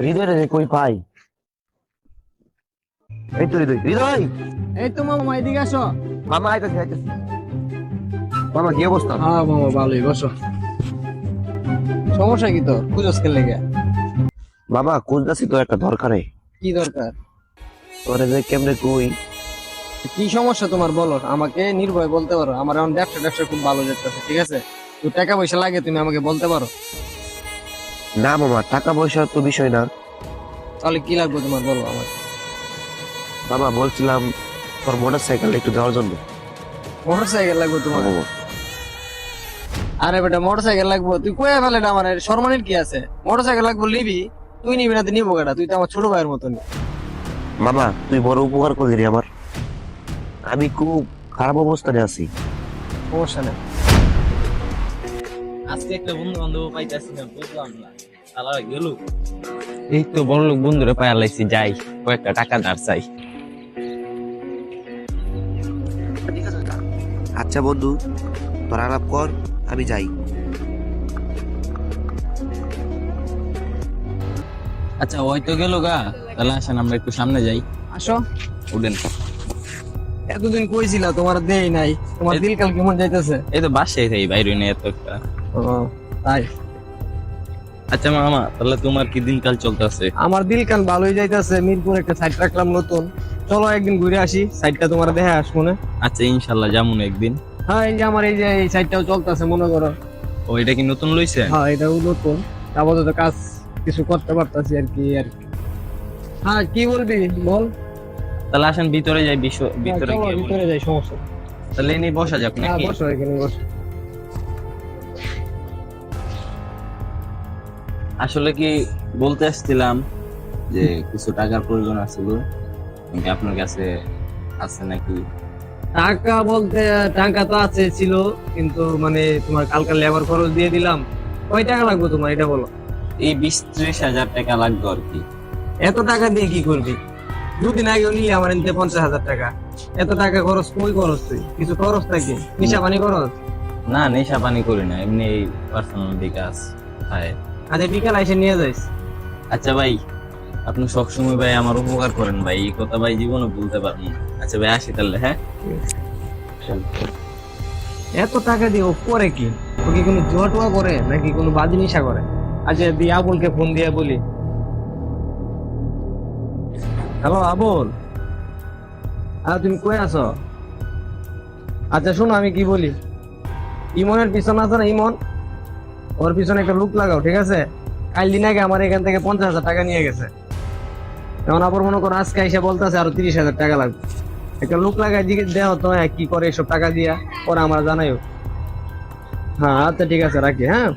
হৃদয় রে কই পাই? এই তো হৃদয়। হৃদয়! এই তো মামা এদিকে আসো। মামা আইতাছে আইতাছে। মামা কি অবস্থা? হ্যাঁ মামা ভালোই বসো। সমস্যা কি তোর? খুঁজোস কে লেগে? বাবা খুঁজতেছি তো একটা দরকারে। কি দরকার? তোরে যে কেমনে কই? কি সমস্যা তোমার বলো? আমাকে নির্ভয় বলতে পারো। আমার এখন ব্যবসা ব্যবসা খুব ভালো যেতেছে ঠিক আছে? তো টাকা পয়সা লাগে তুমি আমাকে বলতে পারো? না মামা টাকা পয়সার তো বিষয় না। তাহলে কি লাগবে তোমার বলো আমাকে বাবা বলছিলাম তোর মোটর সাইকেল একটু দেওয়ার জন্য। মোটর সাইকেল লাগবে তোমার? বাবা, আরে বেটা মোটর সাইকেল লাগবে। তুই কয়ে ফেলে না আমার সম্মানের কি আছে? মোটর সাইকেল লাগবে নিবি তুই নিবি না তুই নিবো কেটা তুই তো আমার ছোট ভাইয়ের মতন মামা তুই বড় উপকার করলি রে আমার। আমি খুব খারাপ অবস্থানে আছি। সমস্যা নেই। আজকে একটা বন্ধু বান্ধব পাইতেছি না বুঝলাম না। তারা গেল। এই তো বড় লোক বন্ধুরে পায়া লাইছি যাই কয়েকটা টাকা ধার চাই। আচ্ছা বন্ধু তোর আলাপ কর আমি যাই। আচ্ছা ওই তো গেল গা। তাহলে আসেন আমরা একটু সামনে যাই। আসো। উঠেন। এতদিন কইছিলা তোমার দেই নাই তোমার এই- দিলকাল কেমন যাইতেছে? এই তো বাসায় থাকি বাইরে নেই এত একটা। ও, তাই? আচ্ছা মামা তাহলে তোমার কি দিনকাল চলতেছে? আমার ভালোই যাইতেছে মিরপুর একটা সাইড রাখলাম নতুন। চলো একদিন ঘুরে আসি সাইডটা তোমার দেখে আসব না? আচ্ছা ইনশাল্লাহ যেমন একদিন। হ্যাঁ এই যে আমার এই যে এই সাইডটাও চলতেছে মনে করো। ও এটা কি নতুন লইছে? হ্যাঁ এটাও নতুন। আপাতত কাজ কিছু করতে পারতাছি আর কি আর কি। হ্যাঁ কি বলবি বল? তাহলে আসেন ভিতরে যাই বিশ্ব- ভিতরে হ্যাঁ, গিয়ে ভিতরে যাই সমস্যা তাহলে এনে বসা যাক হ্যাঁ নাকি? বসো এখানে বসো। আসলে কি বলতে আসছিলাম যে কিছু টাকার প্রয়োজন আছিল আপনার কাছে আছে নাকি? টাকা বলতে টাকা তো আছে ছিল কিন্তু মানে তোমার কালকে লেবার খরচ দিয়ে দিলাম। কয় টাকা লাগবে তোমার এটা বলো। এই বিশ ত্রিশ হাজার টাকা লাগবে আর কি। এত টাকা দিয়ে কি করবি? দুদিন আগে নিলে আমার নিতে পঞ্চাশ হাজার টাকা। এত টাকা খরচ কই খরচ তুই? কিছু খরচ নাকি? নিশা পানি খরচ? না নেশা পানি করি না এমনি পার্সোনাল বিকাশ হয়। আচ্ছা বিকাল এসে নিয়ে যাইস। আচ্ছা ভাই আপনি সবসময় ভাই আমার উপকার করেন ভাই এই কথা ভাই জীবনে বলতে পারব না। আচ্ছা ভাই আসি তাহলে হ্যাঁ? এত টাকা দিয়ে ও করে কি? ও কি কোনো জুয়া করে নাকি কোনো বাজি নিশা করে? আচ্ছা দিয়ে আবুলকে ফোন দিয়ে বলি। হ্যালো আবুল। আর তুমি কই আছো? আচ্ছা শোনো আমি কি বলি? ইমনের পিছনে আছে না ইমন? ওর পিছনে একটা লুক লাগাও ঠিক আছে? কাল দিন আগে আমার এখান থেকে পঞ্চাশ হাজার টাকা নিয়ে গেছে। এখন আবার মনে করো আজকে এসে বলতেছে আরও তিরিশ হাজার টাকা লাগবে। একটা লুক লাগাই দিকে দেওয়া তো হ্যাঁ, কি করে এসব টাকা দিয়া? পরে আমরা জানাইও হ্যাঁ আচ্ছা ঠিক আছে রাখি হ্যাঁ?